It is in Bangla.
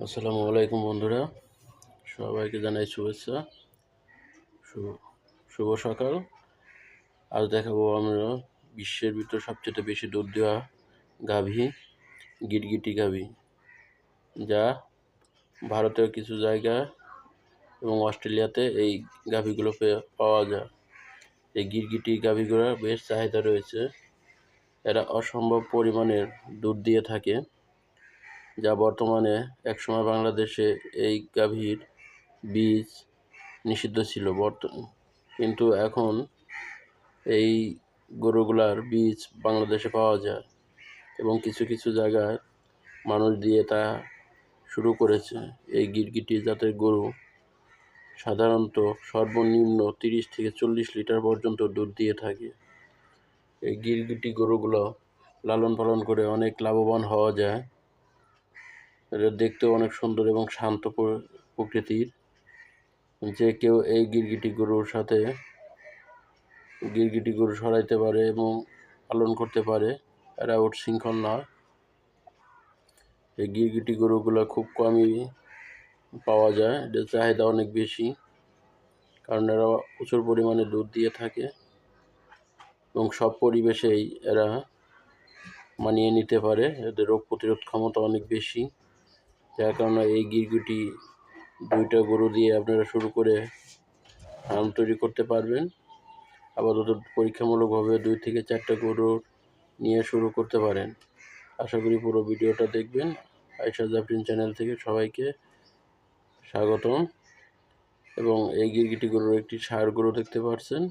আসসালামু আলাইকুম বন্ধুরা। সবাইকে জানাই শুভেচ্ছা। শুভ সকাল। আজ দেখাবো আমরা বিশ্বের ভিতর সবচেয়ে বেশি দুধ দেওয়া গাভী, গিটগিটি গাভী, যা ভারতের কিছু জায়গা এবং অস্ট্রেলিয়াতে এই গাভীগুলো পাওয়া যায়। এই গিরগিটি গাভীগুলোর বেশ চাহিদা রয়েছে। এরা অসম্ভব পরিমাণের দুধ দিয়ে থাকে। যা বর্তমানে একসময় বাংলাদেশে এই গাভীর বীজ নিষিদ্ধ ছিল। বর্ত, কিন্তু এখন এই গরুগুলার বীজ বাংলাদেশে পাওয়া যায় এবং কিছু কিছু জায়গায় মানুষ দিয়ে তা শুরু করেছে। এই গিরগিটি জাতের গরু সাধারণত সর্বনিম্ন তিরিশ থেকে চল্লিশ লিটার পর্যন্ত দুধ দিয়ে থাকে। এই গিরগিটি গরুগুলো লালন পালন করে অনেক লাভবান হওয়া যায়। এটা দেখতেও অনেক সুন্দর এবং শান্ত প্র- প্রকৃতির। যে কেউ এই গিরগিটি গরুর সাথে গিরগিটি গরু সরাইতে পারে এবং পালন করতে পারে, এরা উৎশৃঙ্খল না। এই গিরগিটি গরুগুলো খুব কমই পাওয়া যায়, এদের চাহিদা অনেক বেশি, কারণ এরা প্রচুর পরিমাণে দুধ দিয়ে থাকে এবং সব পরিবেশেই এরা মানিয়ে নিতে পারে, এদের রোগ প্রতিরোধ ক্ষমতা অনেক বেশি। যার কারণে এই গিরগিটি দুইটা গরু দিয়ে আপনারা শুরু করে ফার্ম তৈরি করতে পারবেন। আপাতত পরীক্ষামূলকভাবে দুই থেকে চারটা গরু নিয়ে শুরু করতে পারেন। আশা করি পুরো ভিডিওটা দেখবেন। আয়সা জাফরিন চ্যানেল থেকে সবাইকে স্বাগতম। এবং এই গিরগিটি গরুর একটি সার গরু দেখতে পাচ্ছেন।